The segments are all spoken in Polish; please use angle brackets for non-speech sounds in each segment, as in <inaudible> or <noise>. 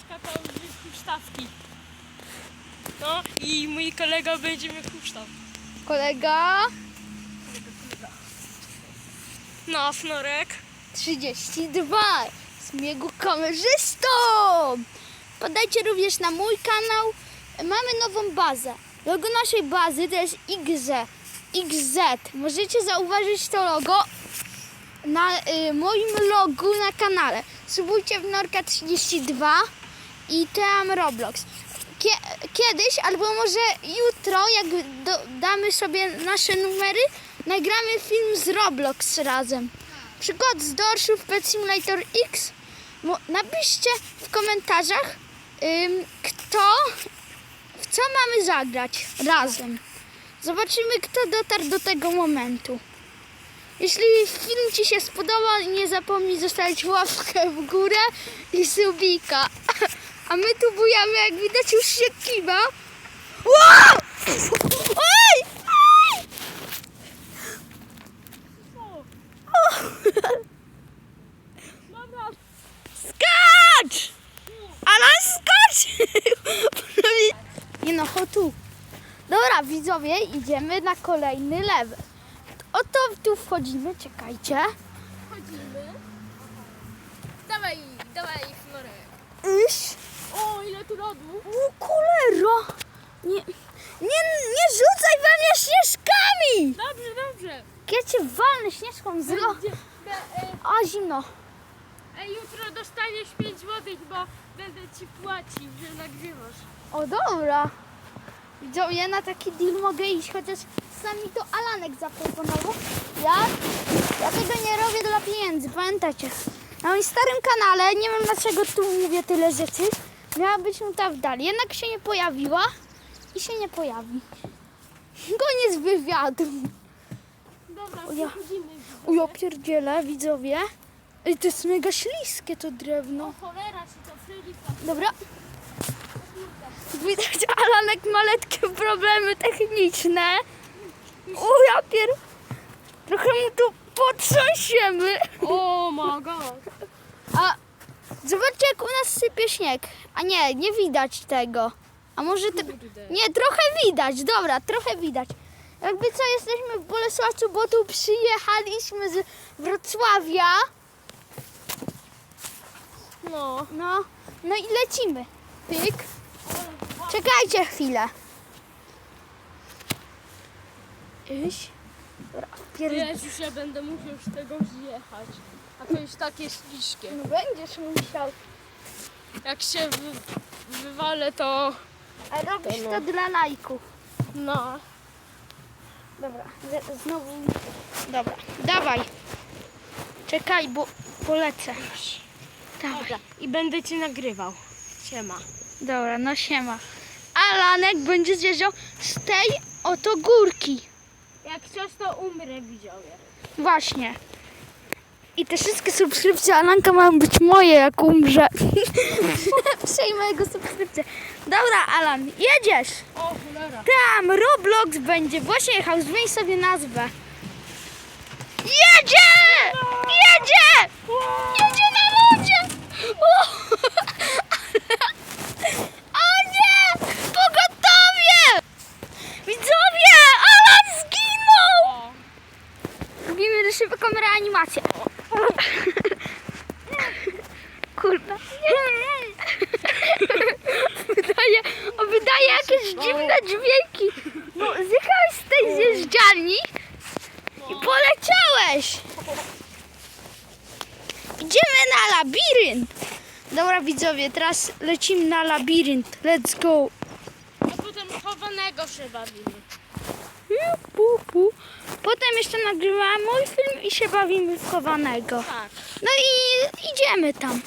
skakał z huśtawki. No i mój kolega będzie miał huśtaw. Kolega No, Snorek. 32 z biegu kamerzystą. Podajcie również na mój kanał. Mamy nową bazę. Logo naszej bazy to jest XZ. XZ. Możecie zauważyć to logo na y, moim logu na kanale. Subujcie w Norka 32 i tam Roblox. Kie, kiedyś, albo może jutro, jak damy sobie nasze numery, nagramy film z Roblox razem. Przykład z dorszów Pet Simulator X. Napiszcie w komentarzach, ym, kto, w co mamy zagrać razem. Zobaczymy, kto dotarł do tego momentu. Jeśli film Ci się spodobał, nie zapomnij zostawić łapkę w górę i subika. <laughs> A my tu bujamy, jak widać już się kiwa. Wow! Oj! Oj! <laughs> Skacz! Alan skacz! <laughs> Nie no, chodź tu. Dobra, widzowie, idziemy na kolejny level. Oto tu wchodzimy, czekajcie. chodzimy. Dawaj, dawaj, Snorek. Iść. O, ile tu lodu. U, kulero! Nie, nie, nie rzucaj we mnie śnieżkami! Dobrze, dobrze. Ja cię walnę śnieżką z lo... Będzie, be, e, A, zimno. e, jutro dostaniesz 5 złotych, bo będę ci płacił, że nagrywasz. O, dobra. Widzowie, na taki deal mogę iść, chociaż sami to Alanek zaproponował. Ja, ja tego nie robię dla pieniędzy, pamiętacie? Na moim starym kanale, nie wiem dlaczego tu mówię tyle rzeczy, miała być nuta w dali, jednak się nie pojawiła i się nie pojawi. Koniec wywiadu. Dobra, O ja. przechodzimy. O, ja pierdzielę, widzowie. Ej, to jest mega śliskie to drewno. O cholera, czy to Frylipa. Dobra. Widać, Alanek ma letkie problemy techniczne. O, ja pier... Trochę mu tu potrząsiemy. O my god. A zobaczcie, jak u nas sypie śnieg. A nie, nie widać tego. A może... Te... Nie, trochę widać. Dobra, trochę widać. Jakby co, jesteśmy w Bolesławcu, bo tu przyjechaliśmy z Wrocławia. No. No, no i lecimy. Pyk. Czekajcie chwilę. Iść. Wiesz, już ja będę musiał z tego zjechać. A to jest takie śliskie. No będziesz musiał. Jak się wy, wywalę, to A robisz To to no. dla lajków. no. Dobra, znowu. Dobra, dawaj. Czekaj, bo polecę. Dawaj. Dobra. I będę cię nagrywał. Siema. Dobra, no siema. Alanek będzie zjeżdżał z tej oto górki. Jak coś, to umrę, widzowie. Właśnie. I te wszystkie subskrypcje Alanka mają być moje, jak umrze. <laughs> Przejmę jego subskrypcję. Dobra, Alan, jedziesz. O cholera. Tam Roblox będzie. Właśnie jechał, zmień sobie nazwę. Jedzie! Jedzie! Jedzie na o nie! Pogotowie! Widzowie! Alan zginął! O. Robimy szybką reanimację. <laughs> Kurwa. Wydaje, o, wydaje jakieś dziwne dźwięki. No, zjechałeś z tej zjeżdżalni i poleciałeś. Idziemy na labirynt. Dobra widzowie, teraz lecimy na labirynt. Let's go. A potem chowanego się bawimy. Potem jeszcze nagrywamy mój film i się bawimy w chowanego. Tak. No i idziemy tam.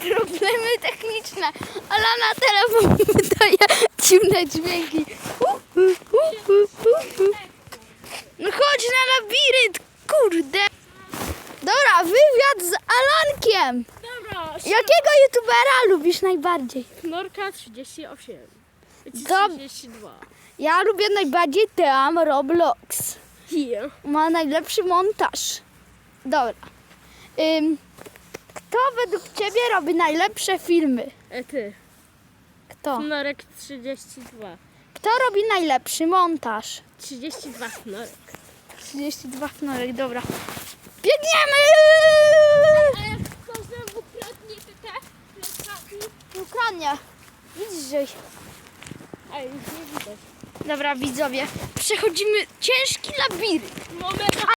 Problemy techniczne. Alana telefon wydaje dziwne dźwięki. No chodź na labirynt, kurde. Dobra, wywiad z Dobra. Jakiego youtubera lubisz najbardziej? Norka 38. Dob- 32. Ja lubię najbardziej Team Roblox. Here. Ma najlepszy montaż. Dobra. Ym, kto według ciebie robi najlepsze filmy? E, ty. Kto? Snorek 32. Kto robi najlepszy montaż? 32 snorek. 32 fnorek, dobra. Biegniemy! A jak to znowu kradnie te Ukradnie. Widzisz, że... A już nie widać. Dobra, widzowie, przechodzimy ciężki labirynt. Moment.